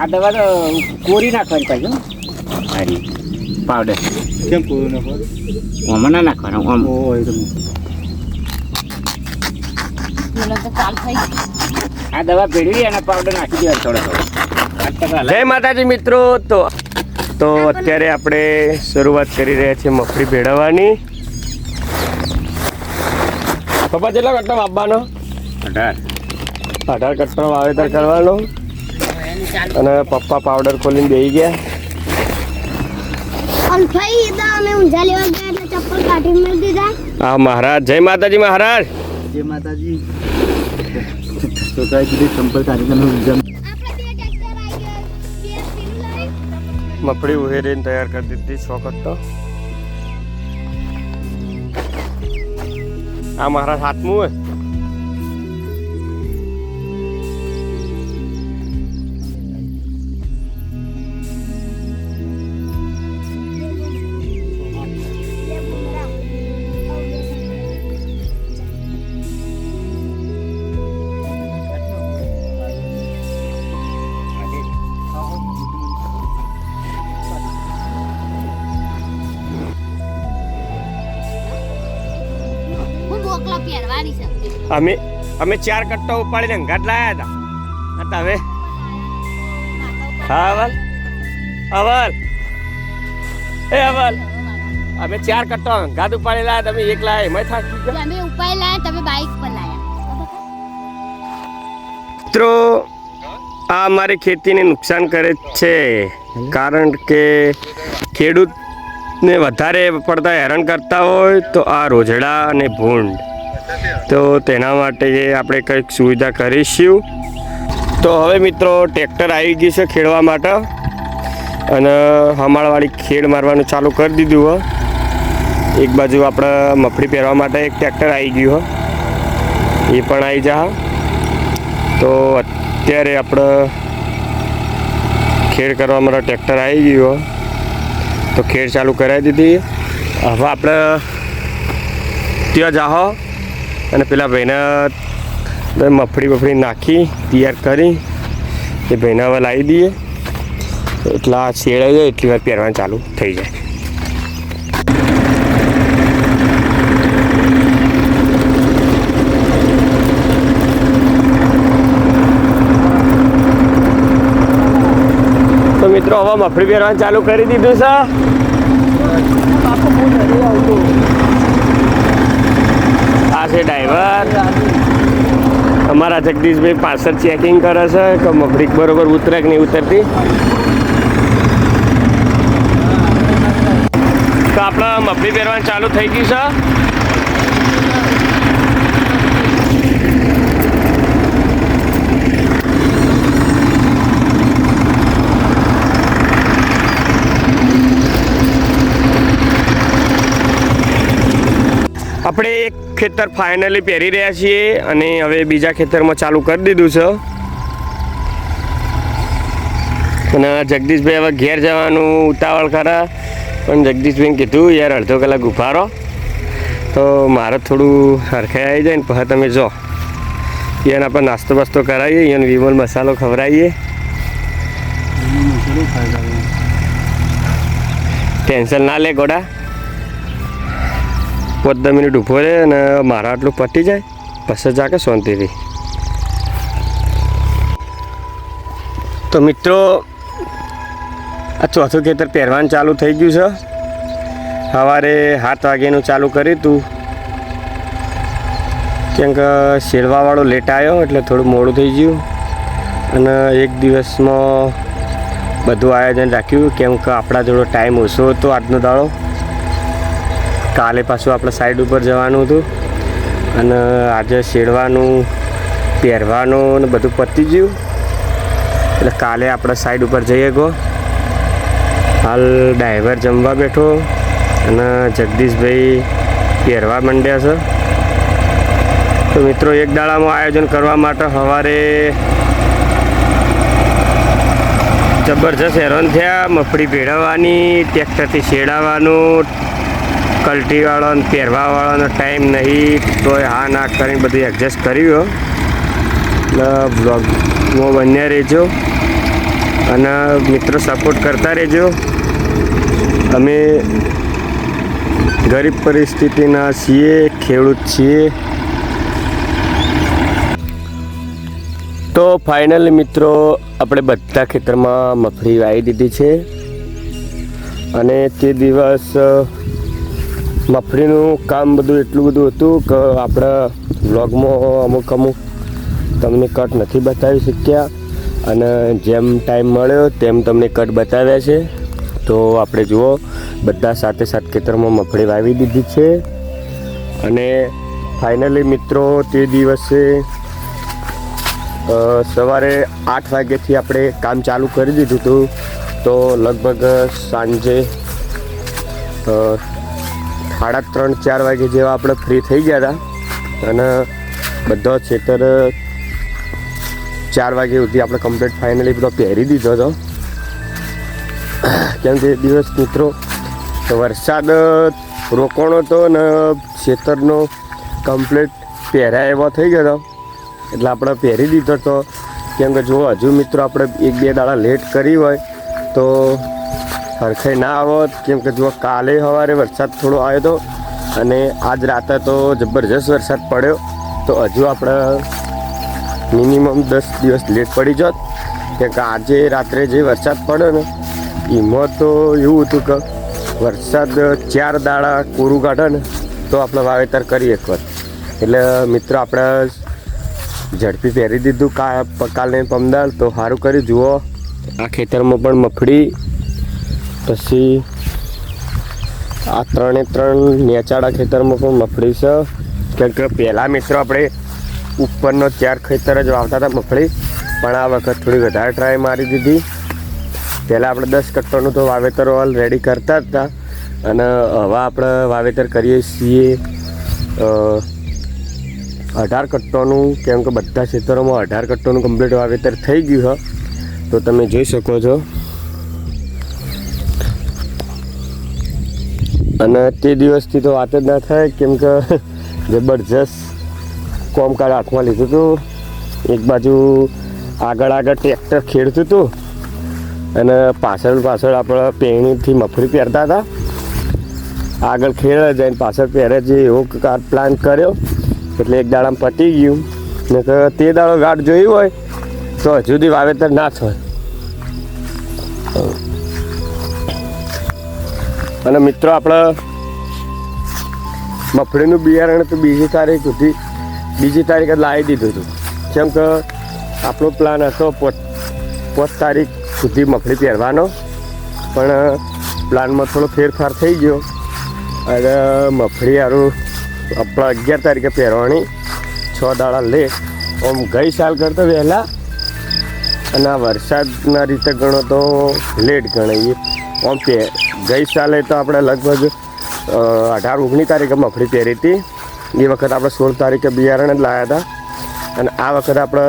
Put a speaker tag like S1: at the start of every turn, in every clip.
S1: આ દવા તો કોરી નાખવાની પાછું સારી પાવડર.
S2: કેમ કોરી નાખવાનું?
S1: ઓમાં ના નાખવાનો ઓમ. આ દવા ભેળવી અને પાવડર નાખી દેવાનો થોડો થોડો.
S3: જય માતાજી મિત્રો તો તો અત્યારે આપણે શરૂઆત કરી રહ્યા છીએ મફળી ભેળવવાની. પપ્પા કેટલા કટ્ટા આપવાનો?
S1: અઢાર.
S3: અઢાર કટ્ટો વાવેતર કરવાનો. અને પપ્પા પાવડર ખોલીને બેહી ગયા.
S4: અલ્ફાઈ હતા અમે ઊંઝા લેવા ગયા એટલે ચપ્પલ કાઢીને મેળ દીધા.
S3: આ મહારાજ. જય માતાજી મહારાજ.
S2: જય માતાજી.
S3: મગફળી ઉહેરીને તૈયાર કરી દીધી છ તો આ મહારાજ હાથમું હોય?
S5: છે.
S3: અમે અમે ચાર કટ્ટો ઉપાડીને અંગાટ લાયા હતા. હતા હવે હા અવલ. અવલ. એ અવલ. અમે ચાર કટ્ટો અંગાત ઉપાડી લાયા તમે એક લાયા એમાં થાકી ગયા.
S5: અમે ઉપાય લાયા તમે બાઇક પર લાયા.
S3: મિત્રો આ અમારી ખેતીને નુકસાન કરે છે કારણ કે ખેડૂતને વધારે પડતા હેરાન કરતા હોય તો આ રોજડા અને ભૂંડ. તો તેના માટે આપણે કંઈક સુવિધા કરીશું. તો હવે મિત્રો ટ્રેક્ટર આવી ગયું છે ખેડવા માટે. અને હમાળવાળી ખેડ મારવાનું ચાલુ કરી દીધું હો. એક બાજુ આપણે મફળી પહેરવા માટે એક ટ્રેક્ટર આવી ગયું હો. એ પણ આવી જા. તો અત્યારે આપણે ખેડ કરવા માટે ટ્રેક્ટર આવી ગયું. તો ખેડ ચાલુ કરાવી દીધી. હવે આપણે ત્યાં જાહો અને પેલા ભાઈના મફળી બફળી નાખી, તૈયાર કરી. એ ભાઈના હવે લાવી દઈએ. એટલા શેડાઈ જાય એટલી વાર પહેરવાનું ચાલુ થઈ જાય. તો મિત્રો, હવે મફળી પહેરવાનું ચાલુ કરી દીધું છે. આ છે ડ્રાઈવર. અમારા જગદીશભાઈ પાછળ ચેકિંગ કરે છે કે મફળી બરોબર ઉતરે કે નહીં ઉતરતી. તો આપણે મફળી પહેરવાનું ચાલુ થઈ ગયું છે આપણે એક ખેતર ફાઇનલી પહેરી રહ્યા છીએ અને હવે બીજા ખેતરમાં ચાલુ કરી દીધું છે. અને જગદીશભાઈ હવે ઘેર જવાનું ઉતાવળ ખરા પણ જગદીશભાઈને કીધું યાર અડધો કલાક ઉભારો. તો મારે થોડું હરખાઈ આવી જાય ને પછી તમે જો. એને આપણે નાસ્તો બાસ્તો કરાવીએ એને વિમલ મસાલો ખવડાવીએ. ટેન્શન ના લે ગોડા. પાંચ દસ મિનિટ ઊભો રહે અને મારા આટલું પતી જાય, પછી જાકે શાંતિથી. તો મિત્રો, આ ચોથું ખેતર પહેરવાનું ચાલુ થઈ ગયું છે. સવારે સાત વાગ્યાનું ચાલુ કર્યું હતું. કેમ કે શેરવાવાળો લેટ આવ્યો, એટલે થોડું મોડું થઈ ગયું. અને એક દિવસમાં બધું આયોજન રાખ્યું, કેમ કે આપણા જોડે ટાઈમ ઓછો હતો આજનો દાડો. કાલે પાછું આપણે સાઈડ ઉપર જવાનું હતું. અને આજે શેડવાનું પહેરવાનું ને બધું પતી ગયું. એટલે કાલે આપણે સાઈડ ઉપર જઈએ ગો. હાલ ડ્રાઈવર જમવા બેઠો અને જગદીશભાઈ પહેરવા માંડ્યા છે. તો મિત્રો, એક દાડામાં આયોજન કરવા માટે સવારે જબરજસ્ત હેરાન થયા. મફળી ભેળવવાની ટ્રેક્ટરથી શેડાવાનું કલ્ટીવાળાને, પહેરવાવાળાનો ટાઈમ નહીં, તોય હા ના કરીને બધું એડજસ્ટ કર્યું. એટલે બ્લોગમાં બન્યા રહેજો. અને મિત્રો સપોર્ટ કરતા રહેજો. અમે ગરીબ પરિસ્થિતિના છીએ, ખેડૂત છીએ. તો ફાઇનલી મિત્રો, આપણે બધા ખેતરમાં મગફળી વાવી દીધી છે. અને તે દિવસ અ, મગફળીનું કામ બધું એટલું બધું હતું કે આપણા વ્લોગમાં અમુક અમુક તમને કટ નથી બતાવી શક્યા. અને જેમ ટાઈમ મળ્યો તેમ તમને કટ બતાવ્યા છે. તો આપણે જુઓ બધા સાથે સાત ખેતરમાં મફળી વાવી દીધી છે. અને ફાઇનલી મિત્રો તે દિવસે સવારે આઠ વાગ્યાથી આપણે કામ ચાલુ કરી દીધું હતું. તો લગભગ સાંજે સાડા ત્રણ, ચાર વાગે જેવા આપણે ફ્રી થઈ ગયા હતા. અને બધો છેતર ચાર વાગે સુધી આપણે કમ્પ્લીટ ફાઇનલી બધો પહેરી દીધો હતો. કેમ કે દિવસ મિત્રો, વરસાદ રોકાણો હતો અને ખેતરનો કમ્પ્લીટ પહેરાય એવો થઈ ગયો એટલે આપણે પહેરી દીધો હતો કેમ કે જો હજુ મિત્રો આપણે એક બે દાડા લેટ કરી હોય, તો હરખાઈ ના આવત, કેમ કે જુઓ કાલે સવારે વરસાદ થોડો આવ્યો હતો અને આજ રાતે તો જબરજસ્ત વરસાદ પડ્યો. તો હજુ આપણે મિનિમમ દસ દિવસ લેટ પડી જાત. કેમ કે આજે રાત્રે જે વરસાદ પડ્યો ને, એમાં તો એવું હતું કે વરસાદ ચાર દાડા કોરું કાઢે ને, તો આપણે વાવેતર કરીએ એક વાર. એટલે મિત્રો આપણે ઝડપી પહેરી દીધું કા, કાલે પમદાર તો સારું કરી જુઓ, આ ખેતરમાં પણ મફળી પછી આ ત્રણે ત્રણ નેચાડા ખેતરમાં પણ મફળી છે. કેમ કે પહેલાં મિત્રો આપણે ઉપરનો ચાર ખેતર જ વાવતા હતા મફળી, પણ આ વખત થોડી વધારે ટ્રાય મારી દીધી. પહેલાં આપણે દસ કટ્ટોનું તો વાવેતર ઓલરેડી કરતા જ હતા. અને હવે આપણે વાવેતર કરીએ છીએ અઢાર કટ્ટોનું કેમ કે બધા ખેતરોમાં અઢાર કટ્ટોનું કમ્પ્લીટ વાવેતર થઈ ગયું છે. તો તમે જોઈ શકો છો. અને તે દિવસથી તો વાત જ ના થાય, કેમ કે જબરજસ્ત કોમકાળ હાથમાં લીધું હતું. એક બાજુ આગળ આગળ ટ્રેક્ટર ખેડતું હતું અને પાછળ પાછળ આપણે પેણીથી મફળી પહેરતા હતા. આગળ ખેડે જઈને પાછળ પહેરે જે એવો પ્લાન કર્યો. એટલે એક દાડામાં પતી ગયું. ને તે દાડો ગાઢ જોયું હોય તો હજુ સુધી વાવેતર ના થાય અને મિત્રો, આપણે મફળીનું બિયારણ તો બીજી તારીખ સુધી બીજી તારીખે લાવી દીધું હતું. કેમ કે આપણો પ્લાન હતો પોત તારીખ સુધી મફળી પહેરવાનો. પણ પ્લાનમાં થોડો ફેરફાર થઈ ગયો. અને મફળી સારું આપણે અગિયાર તારીખે પહેરવાની. છ દાડા લે. આમ ગઈ સાલ કરતાં વહેલા. અને આ વરસાદના રીતે ગણો તો લેટ ગણાય. આમ ગઈ સાલે તો આપણે લગભગ અઢાર ઓગણીસ તારીખે મગફળી પહેરી હતી. એ વખત આપણે સોળ તારીખે બિયારણ જ લાવ્યા હતા. અને આ વખત આપણે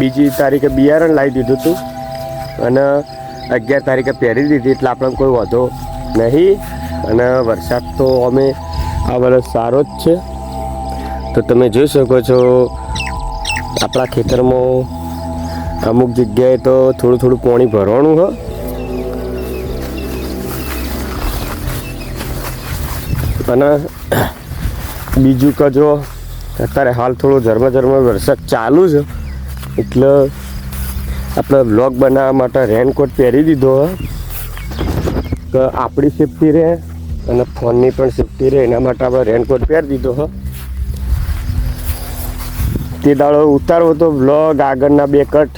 S3: બીજી તારીખે બિયારણ લાવી દીધું હતું. અને અગિયાર તારીખે પહેરી દીધી એટલે આપણને કોઈ વધો નહીં. અને વરસાદ તો અમે આ વર્ષ સારો જ છે. તો તમે જોઈ શકો છો, આપણા ખેતરમાં અમુક જગ્યાએ તો થોડું થોડું પાણી ભરવાનું હોય અને બીજું કે જો, અત્યારે હાલ થોડો ઝરમર ઝરમર વરસાદ ચાલુ છે, એટલે આપણે બ્લોગ બનાવવા માટે રેનકોટ પહેરી દીધો કે આપણી સેફટી રહે અને ફોનની પણ સેફટી રહે, એના માટે આપણે રેનકોટ પહેરી દીધો હો. તે દાડો ઉતારવો તો બ્લોગ આગળના બે કટ,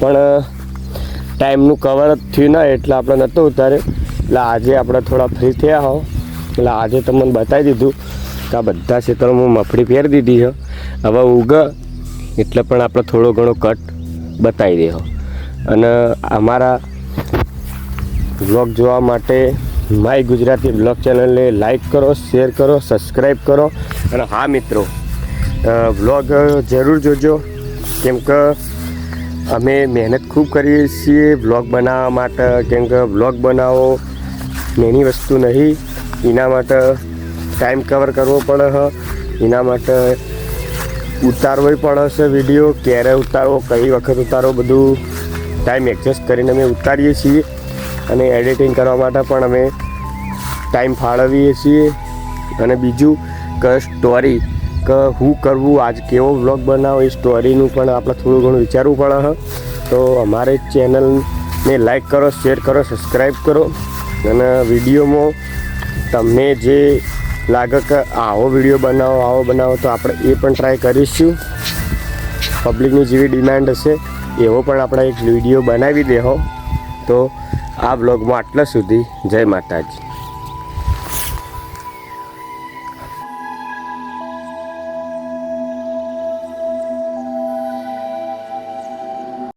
S3: પણ ટાઈમનું કવર જ થયું ના, એટલે આપણે નહોતો ઉતારે એટલે આજે આપણે થોડા ફ્રી થયા હો એટલે આજે તમને બતાવી દીધું કે આ બધા ક્ષેત્રોમાં મફળી પહેરી દીધી છે. હવે ઉગ, એટલે પણ આપણે થોડો ઘણો કટ બતાવી દેહો અને અમારા બ્લોગ જોવા માટે માય ગુજરાતી બ્લોગ ચેનલને લાઈક કરો, શેર કરો, સબસ્ક્રાઈબ કરો. અને હા, મિત્રો બ્લોગ જરૂર જોજો. કેમ કે અમે મહેનત ખૂબ કરીએ છીએ બ્લોગ બનાવવા માટે. કેમ કે બ્લોગ બનાવો, નાની વસ્તુ નહીં. એના માટે ટાઈમ કવર કરવો પડે હ. એના માટે ઉતારવો પડે છે વીડિયો ક્યારે ઉતારવો, કઈ વખત ઉતારવો, બધું ટાઈમ એડજસ્ટ કરીને અમે ઉતારીએ છીએ. અને એડિટિંગ કરવા માટે પણ અમે ટાઈમ ફાળવીએ છીએ. અને બીજું, કે સ્ટોરી કે શું કરવું, આજ કેવો વ્લોગ બનાવો, એ સ્ટોરીનું પણ આપણે થોડું ઘણું વિચારવું પડે તો અમારે ચેનલને લાઈક કરો શેર કરો સબસ્ક્રાઈબ કરો. અને વિડીયોમાં તમને જે લાગે કે આવો વીડિયો બનાવો, આવો બનાવો, તો આપણે એ પણ ટ્રાય કરીશું. પબ્લિકની જેવી ડિમાન્ડ હશે, એવો પણ આપણે એક વીડિયો બનાવી દેહો. તો આ બ્લોગમાં આટલા સુધી. જય માતાજી.